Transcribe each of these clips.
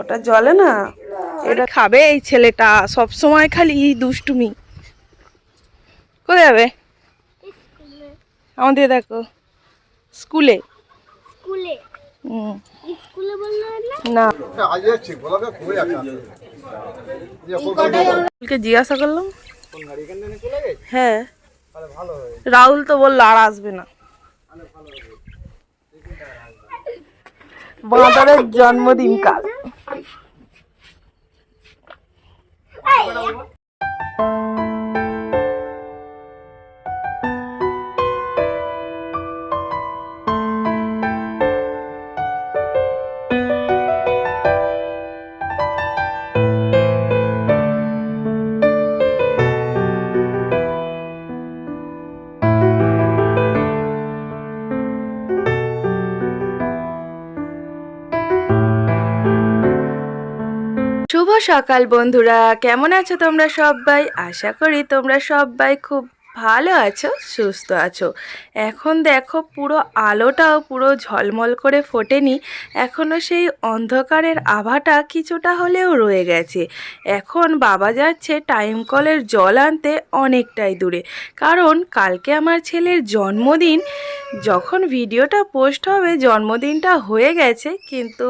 ওটা জলে না? এটা খাবে এই ছেলেটা সব সময় খালি দুষ্টুমি। কোথায় যাবে? আমাদের দেখো। স্কুলে? স্কুলে। হুম, স্কুলে না? না। আজ যাচ্ছি বলাবে কই একটা রাহুলকে জিজ্ঞাসা করলাম। হ্যাঁ। রাহুল তো বলল আর আসবে না। বাঁদরের জন্মদিন কাল শুভ সকাল বন্ধুরা। কেমন আছো তোমরা সবাই? আশা করি তোমরা সবাই খুব ভালো আছো, সুস্থ আছো। এখন দেখো পুরো আলোটাও পুরো ঝলমল করে ফোটেনি। এখনও সেই অন্ধকারের আভাটা কিছুটা হলেও রয়ে গেছে। এখন বাবা যাচ্ছে টাইম কলের জল আনতে অনেকটাই দূরে। কারণ কালকে আমার ছেলের জন্মদিন যখন ভিডিওটা পোস্ট হবে, জন্মদিনটা হয়ে গেছে, কিন্তু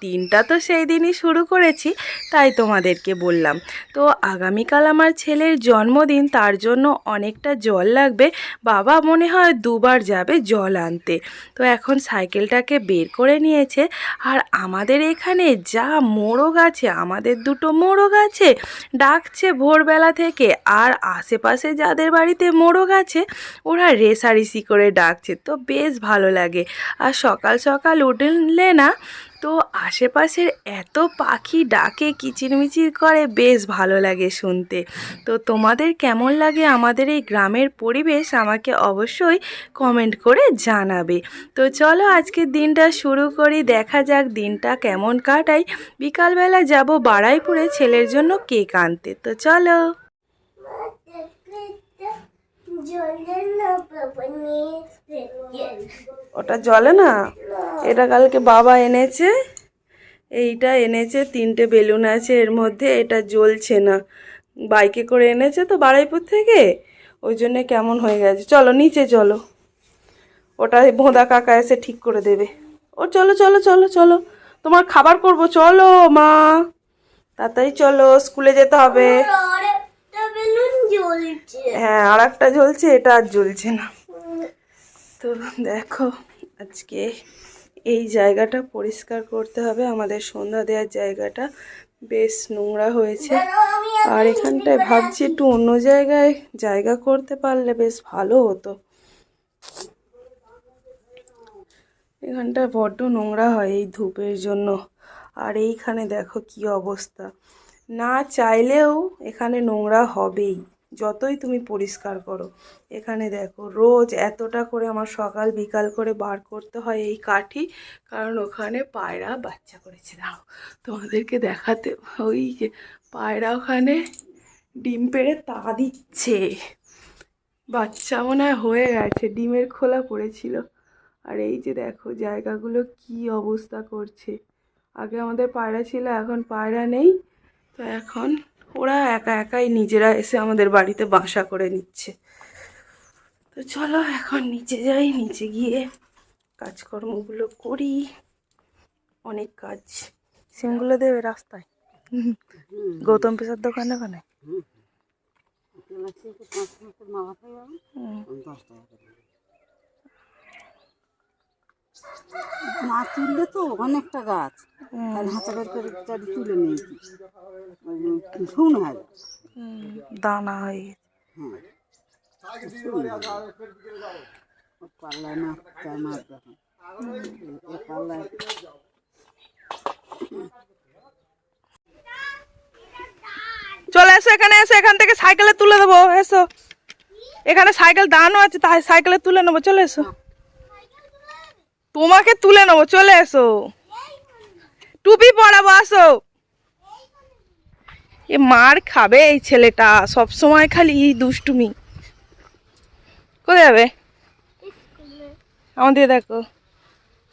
দিনটা তো সেই দিনই শুরু করেছি, তাই তোমাদেরকে বললাম। তো আগামীকাল আমার ছেলের জন্মদিন, তার জন্য অনেকটা জল লাগবে। বাবা মনে হয় দুবার যাবে জল আনতে। তো এখন সাইকেলটাকে বের করে নিয়েছে। আর আমাদের এখানে যা মোড়ক আছে, আমাদের দুটো মোড়ক আছে, ডাকছে ভোরবেলা থেকে। আর আশেপাশে যাদের বাড়িতে মোড়ক আছে, ওরা রেসারেসি করে ডাকছে। তো বেশ ভালো লাগে। আর সকাল সকাল উঠলে না, তো আশেপাশের এত পাখি ডাকে, কিচিরমিচির করে, বেশ ভালো লাগে শুনতে। তো তোমাদের কেমন লাগে আমাদের এই গ্রামের পরিবেশ, আমাকে অবশ্যই কমেন্ট করে জানাবে। তো চলো আজকের দিনটা শুরু করি, দেখা যাক দিনটা কেমন কাটাই। বিকালবেলা যাব বাড়াইপুরে ছেলের জন্য কেক আনতে। তো চলো। ওটা জলে না? এটা কালকে বাবা এনেছে। এইটা এনেছে তিনটে বেলুন আছে এর মধ্যে এটা জ্বলছে না। বাইকে করে এনেছে তো বাড়াইপুর থেকে। ওই জন্যে কেমন হয়ে গেছে। চলো নিচে চলো। ওটা ভোঁদা কাকা এসে ঠিক করে দেবে। ও চলো চলো চলো চলো। তোমার খাবার করব। চলো মা। তাড়াতাড়ি চলো স্কুলে যেতে হবে। হ্যাঁ আর একটা জ্বলছে, এটা আর জ্বলছে না। তো দেখো, আজকে এই জায়গাটা পরিষ্কার করতে হবে, আমাদের সন্ধ্যা দেওয়ার জায়গাটা বেশ নোংরা হয়েছে। আর এখানটায় ভাবছি একটু অন্য জায়গায় জায়গা করতে পারলে বেশ ভালো হতো। এখানটা বড্ড নোংরা হয় এই ধূপের জন্য। আর এইখানে দেখো কি অবস্থা। না চাইলেও এখানে নোংরা হবেই। যতই তুমি পরিষ্কার করো। এখানে দেখো, রোজ এতটা করে আমার সকাল বিকাল করে বার করতে হয় এই কাঠি, কারণ ওখানে পায়রা বাচ্চা করেছে, দাও। তোমাদেরকে দেখাতে, ওই যে পায়রা ওখানে ডিম পেড়ে তা দিচ্ছে। বাচ্চা মনে হয় হয়ে গেছে, ডিমের খোলা পড়েছিল। আর এই যে দেখো, জায়গাগুলো কি অবস্থা করছে। আগে আমাদের পায়রা ছিল, এখন পায়রা নেই। তো এখন ওরা একা একাই নিজেরা এসে আমাদের বাড়িতে বাসা করে নিচ্ছে। তো চলো এখন নিচে যাই নিচে গিয়ে কাজকর্মগুলো করি। অনেক কাজ। সিমগুলো দেবে রাস্তায়? গৌতম পেশার দোকানে ওখানে। না তুললে তো অনেকটা গাছ। তাহলে হাতে বের করে চারি তুলে নিয়েছি শুকনো হয়ে দানা হয়ে। হ্যাঁ। পাল্লায় মাছ মাছ যখন পাল্লায়। চলে এসো এখানে এসো এখান থেকে সাইকেলে তুলে দেবো এসো। এখানে সাইকেল দাঁড়ানো আছে তাই সাইকেলে তুলে নেব চলে এসো। তোমাকে তুলে নেব চলে এসো। টুপি পরাবো আসো। এ মার খাবে এই ছেলেটা সব সময় খালি দুষ্টুমি। কোথায় যাবে? আমাদের দেখো।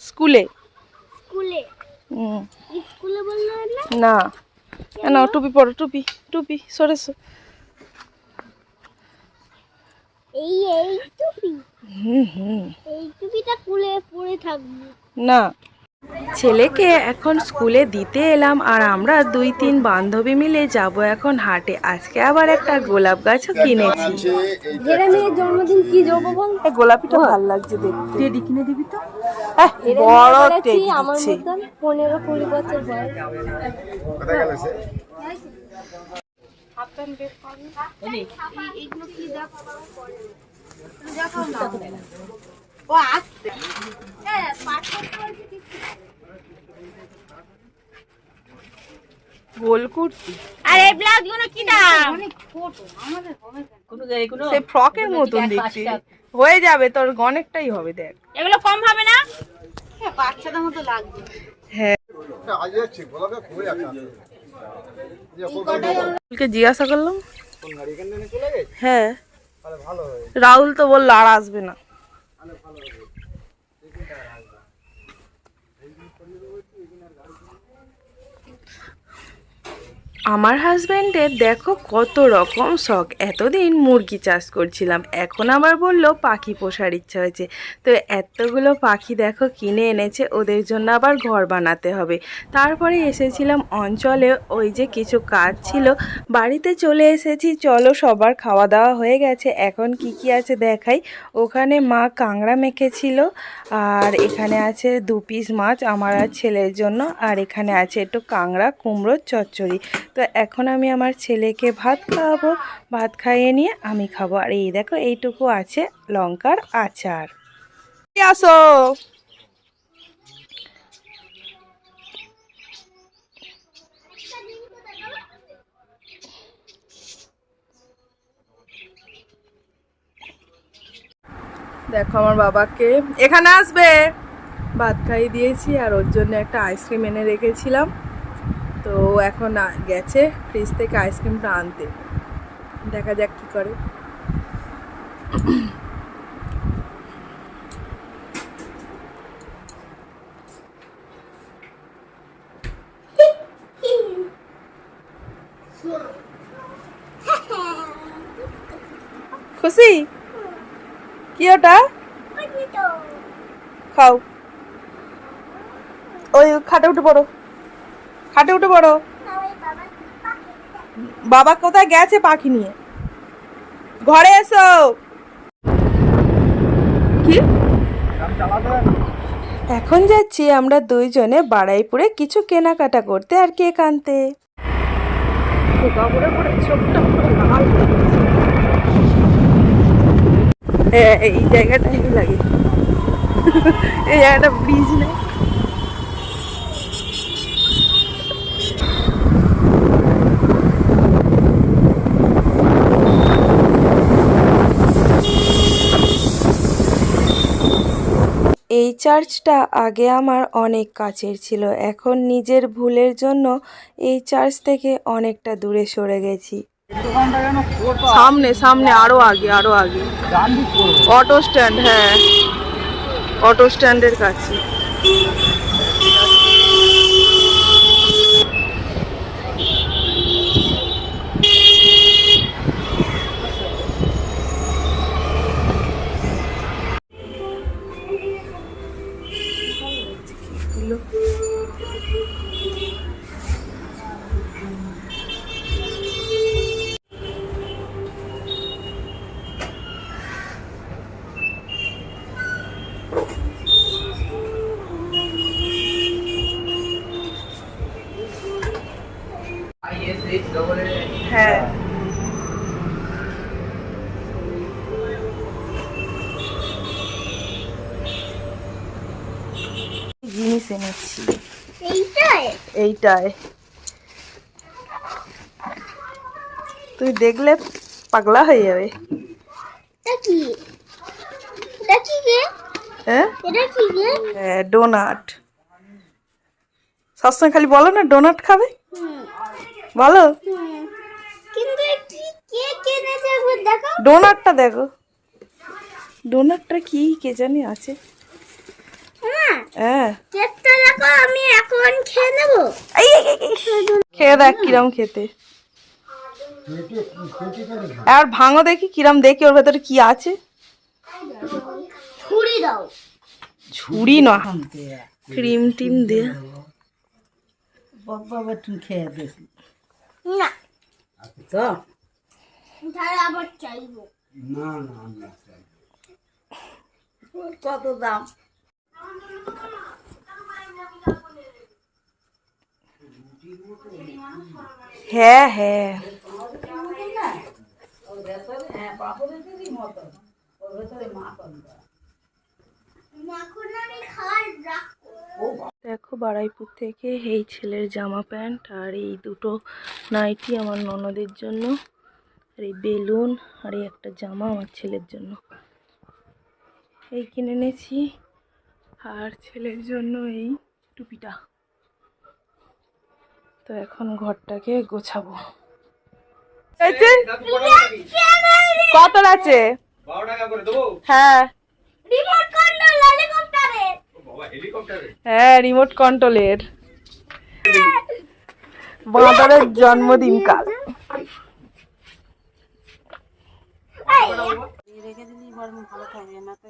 স্কুলে? না? না। এ নাও টুপি পরো টুপি টুপি সরেছো এই এই টুপি। এই টুপিটা খুলে পরে থাকব। না। ছেলেকে এখন স্কুলে দিতে এলাম আর আমরা দুই তিন বান্ধবী মিলে যাব এখন হাটে। আজকে আবার একটা গোলাপ গাছও কিনেছি। ঘেরা মেয়ের জন্মদিন কি যাব বল? এই গোলাপিটা ভালো লাগছে দেখতে। টেডি কিনে দিবি তো? বড় টেডি আমার মতন পনেরো কুড়ি বছর বয়স। ও আসছে গোল কুর্তি আর এই ব্লাউজগুলো কি দাম? সে ফ্রকের মতন দেখতে হয়ে যাবে তোর অনেকটাই হবে দেখ। এগুলো কম হবে না? বাচ্চাদের মতো লাগবে। হ্যাঁ। জিজ্ঞাসা করলাম। কোন গাড়ি এখান থেকে চলে গেছে? হ্যাঁ। রাহুল তো বলল আর আসবে না। আমার হাজব্যান্ডের দেখো কত রকম শখ। এতদিন মুরগি চাষ করছিলাম, এখন আবার বলল পাখি পোষার ইচ্ছা হয়েছে। তো এতগুলো পাখি দেখো কিনে এনেছে, ওদের জন্য আবার ঘর বানাতে হবে। তারপরে এসেছিলাম অঞ্চলে, ওই যে কিছু কাজ ছিল, বাড়িতে চলে এসেছি, চলো সবার খাওয়া দাওয়া হয়ে গেছে, এখন কি কি আছে দেখাই। ওখানে মা কাংড়া মেখেছিল, আর এখানে আছে দু পিস মাছ আমার আর ছেলের জন্য, আর এখানে আছে একটু কাংড়া কুমড়োর চচ্চড়ি। তো এখন আমি আমার ছেলেকে ভাত খাওয়াবো, ভাত খাইয়ে নিয়ে আমি খাব। আর এই দেখো, এইটুকু আছে লঙ্কার আচার। আসো। দেখো আমার বাবাকে। এখানে আসবে। ভাত খাইয়ে দিয়েছি আর ওর জন্য একটা আইসক্রিম এনে রেখেছিলাম। তো এখন গেছে ফ্রিজ থেকে আইসক্রিমটা আনতে। দেখা যাক কি করে। খুশি? কি ওটা? খাও। ওই খাটে উঠে পড়ো। খাটে উঠে পড়ো। বাবা কোথায় গেছে পাখি নিয়ে? ঘরে এসো। কি? এখন যাচ্ছি আমরা দুইজনে বাড়াইপুরে কিছু কেনাকাটা করতে আর গেছে। এ- এই জায়গাটা লাগে। এই জায়গাটা ব্রিজ নেই এই চার্চটা আগে আমার অনেক কাছের ছিল। এখন নিজের ভুলের জন্য এই চার্চ থেকে অনেকটা দূরে সরে গেছি। সামনে সামনে, আরও আগে আরও আগে। অটো স্ট্যান্ড হ্যাঁ। অটো স্ট্যান্ডের কাছে। হ্যাঁ। জিনিস এনেছি। এইটাই? তুই দেখলে পাগলা হয়ে যাবে। হ্যাঁ? হ্যাঁ ডোনাট। সবসময় খালি বলো না ডোনাট খাবে? বলো। কিন্তু কি কে কিনেছে দেখো। ডোনাটটা দেখো। ডোনাটটা কি কে জানি আছে। হ্যাঁ হ্যাঁ। কেকটা দেখো আমি এখন খেয়ে নেব। দেখ কিরম খেতে। আর ভাঙো দেখি কিরম দেখি ওর ভেতরে কি আছে। ছুরি দাও। ছুরি না ক্রিম টিম দিয়ে। বাবা বাবা তুমি খেয়ে দেখি। না। তো? তাহলে আবার চাইব। না না না। কত দাম? হ্যাঁ হ্যাঁ। এখন আমি খাওয়ার রাখব। দেখো বারাইপুর থেকে এই ছেলের জামা প্যান্ট আর এই দুটো নাইটি আমার ননদের জন্য আর এই বেলুন আর এই একটা জামা আমার ছেলের জন্য। এই কিনে এনেছি আর ছেলের জন্য এই টুপিটা। তো এখন ঘরটাকে গোছাবো। কত আছে? বারো টাকা করে দেবো? হ্যাঁ রিমোট কন্ট্রোল হেলিকপ্টারে বাবা হেলিকপ্টারে হ্যাঁ রিমোট কন্ট্রোলের বাঁদরের জন্মদিন কাল ভালো না তো।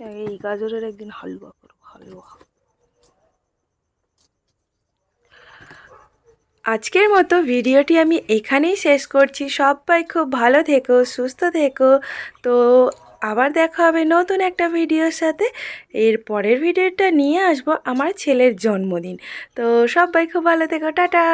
এই গাজরের একদিন হালুয়া করব, হালুয়া আজকের মতো ভিডিওটি আমি এখানেই শেষ করছি। সবাই খুব ভালো থেকো, সুস্থ থেকো। তো আবার দেখা হবে নতুন একটা ভিডিওর সাথে। এর পরের ভিডিওটা নিয়ে আসব আমার ছেলের জন্মদিন। তো সবাই খুব ভালো থেকো, টাটা।